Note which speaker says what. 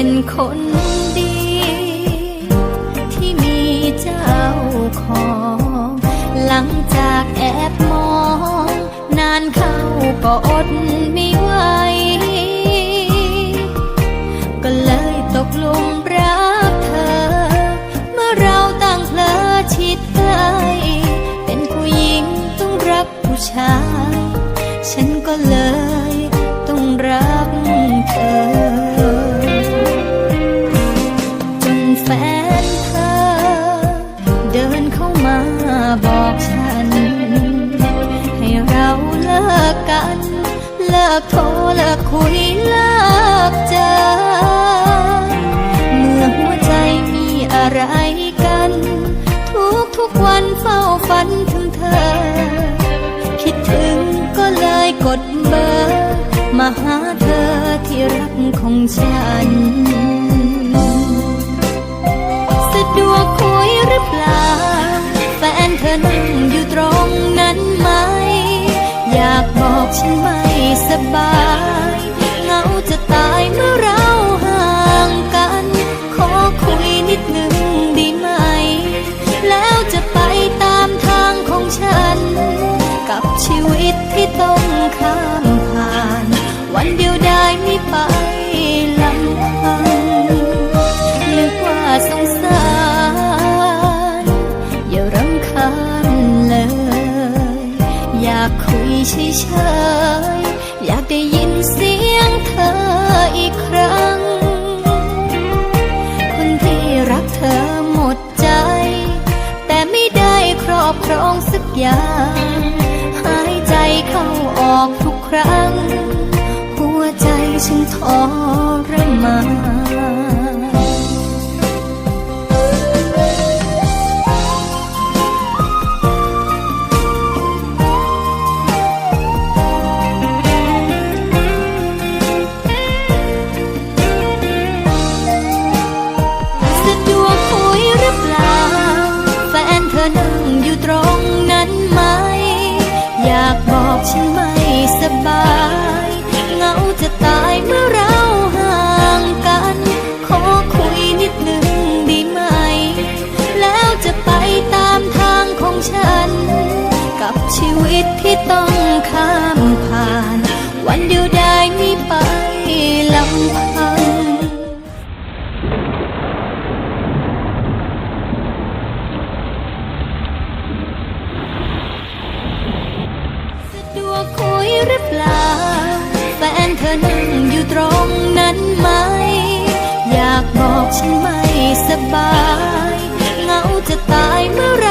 Speaker 1: ็นคนดี ที่มีเจ้าของ หลังจากแอบมอง นานเข้าก็อดไม่ไหว ก็เลยตกหลุมรักเธอ เมื่อเราต่างเพลอชิดใกล้เป็นผู้หญิงต้องรักผู้ชาย ฉันก็เลย แฟนเธอ เดินเข้ามาบอกฉัน ให้เราเลิกกัน เลิกโทรเลิกคุยเลิกเจอ เมื่อหัวใจมีอะไรกัน ทุกทุกวันเฝ้าฝันถึงเธอ คิดถึงก็เลยกดเบอร์ มาหาเธอที่รักของฉัน อนั่งอยู่ตรงนั้นไหม อยากบอกฉันไม่สบาย คุยเฉยๆอยากได้ยินเสียงเธออีกครั้ง คนที่รักเธอหมดใจ แต่ไม่ได้ครอบครองสักอย่าง หายใจเข้าออกทุกครั้ง หัวใจฉันทรมาน อยากบอกฉันไม่สบาย เหงาจะตายเมื่อเราห่างกัน ขอคุยนิดหนึ่งดีไหม แล้วจะไปตามทางของฉัน กับชีวิตที่ต้องข้ามผ่าน วันเดียว คุยหรือเปล่า แฟนเธอนั่งอยู่ตรงนั้นไหม อยากบอกฉันไม่สบายเหงาจะตายเมื่อไร